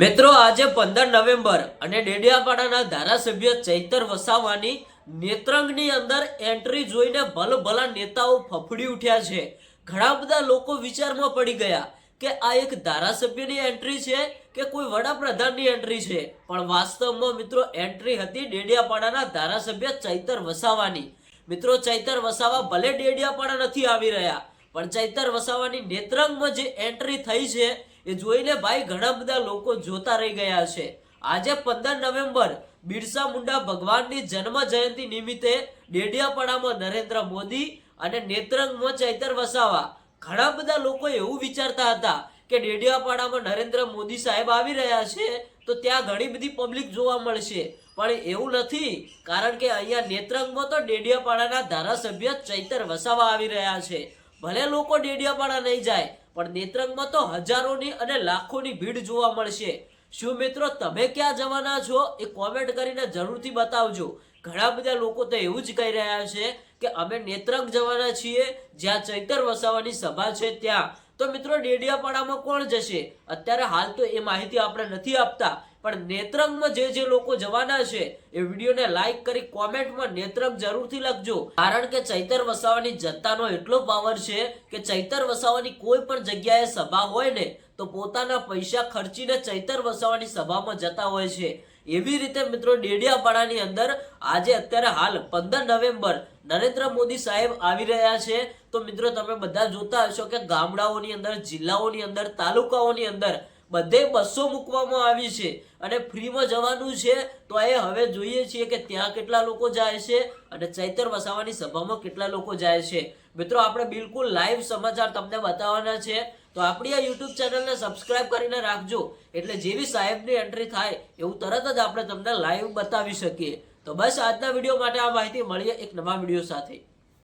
મિત્રો, આજે પંદર નવેમ્બર અને ડેડિયાપાડાના ધારાસભ્ય ચૈતર વસાવાની નેત્રંગની અંદર એન્ટ્રી જોઈને ભલભલા નેતાઓ ફફડી ઉઠ્યા છે. ઘણા બધા લોકો વિચારમાં પડી ગયા કે આ એક ધારાસભ્યની એન્ટ્રી છે કે કોઈ વડાપ્રધાનની એન્ટ્રી છે. પણ વાસ્તવમાં મિત્રો, એન્ટ્રી હતી ડેડિયાપાડાના ધારાસભ્ય ચૈતર વસાવાની. મિત્રો, ચૈતર વસાવા ભલે ડેડિયાપાડા નથી આવી રહ્યા, પણ ચૈતર વસાવાની નેત્રંગમાં જે એન્ટ્રી થઈ છે એ જોઈને ભાઈ, ઘણા બધા લોકો જોતા રહી ગયા છે. આજે પંદર નવેમ્બર, બિરસા મુંડા ભગવાનની જન્મ જયંતિ નિમિત્તે ડેડિયાપાડામાં નરેન્દ્ર મોદી અને નેત્રંગમાં ચૈતર વસાવા. ઘણા બધા લોકો એવું વિચારતા હતા કે ડેડિયાપાડામાં નરેન્દ્ર મોદી સાહેબ આવી રહ્યા છે તો ત્યાં ઘણી બધી પબ્લિક જોવા મળશે. પણ એવું નથી, કારણ કે અહીંયા નેત્રંગમાં તો ડેડિયાપાડાના ધારાસભ્ય ચૈતર વસાવા આવી રહ્યા છે. ભલે લોકો ડેડિયાપાડા નહીં જાય પણ નેત્રંગમાં તો હજારોની અને લાખોની ભીડ જોવા મળશે. શું મિત્રો તમે ક્યાં જવાના છો? એ કોમેન્ટ કરીને જરૂરથી બતાવજો. ઘણા બધા લોકો તો એવું જ કહી રહ્યા છે કે અમે નેત્રંગ જવાના છીએ, જ્યાં ચૈતર વસાવાની સભા છે ત્યાં. તો મિત્રો ડેડિયાપાડામાં કોણ જશે? અત્યારે હાલ તો એ માહિતી આપણે નથી આપતા. પણ નેત્રંગમાં જે જે લોકો જવાના છે, એ વિડીયોને લાઈક કરી કોમેન્ટમાં નેત્રંગ જરૂરથી લખજો. કારણ કે ચૈતર વસાવાની જનતાનો એટલો પાવર છે કે ચૈતર વસાવાની કોઈ પણ જગ્યાએ સભા હોય ને, તો પોતાના પૈસા ખર્ચીને ચૈતર વસાવાની સભામાં જતા હોય છે. એવી રીતે મિત્રો ડેડિયાપાડાની અંદર આજે અત્યારે હાલ પંદર નવેમ્બર, નરેન્દ્ર મોદી સાહેબ આવી રહ્યા છે. તો મિત્રો તમે બધા જોતા હશો કે ગામડાઓની અંદર, જિલ્લાઓની અંદર, તાલુકાઓની અંદર બધે બસો મૂકવામાં આવી છે. અને ફ્રીમાં જવાનું છે, તો એ હવે જોઈએ છીએ કે ત્યાં કેટલા લોકો જાય છે અને ચૈતર વસાવાની સભામાં કેટલા લોકો જાય છે. મિત્રો, આપણે બિલકુલ લાઈવ સમાચાર તમને બતાવવાના છે. તો આપણી આ યુટ્યુબ ચેનલને સબસ્ક્રાઇબ કરીને રાખજો. એટલે જેવી સાહેબની એન્ટ્રી થાય, એવું તરત જ આપણે તમને લાઈવ બતાવી શકીએ. તો બસ આજના વીડિયો માટે આ માહિતી, મળીએ એક નવા વીડિયો સાથે.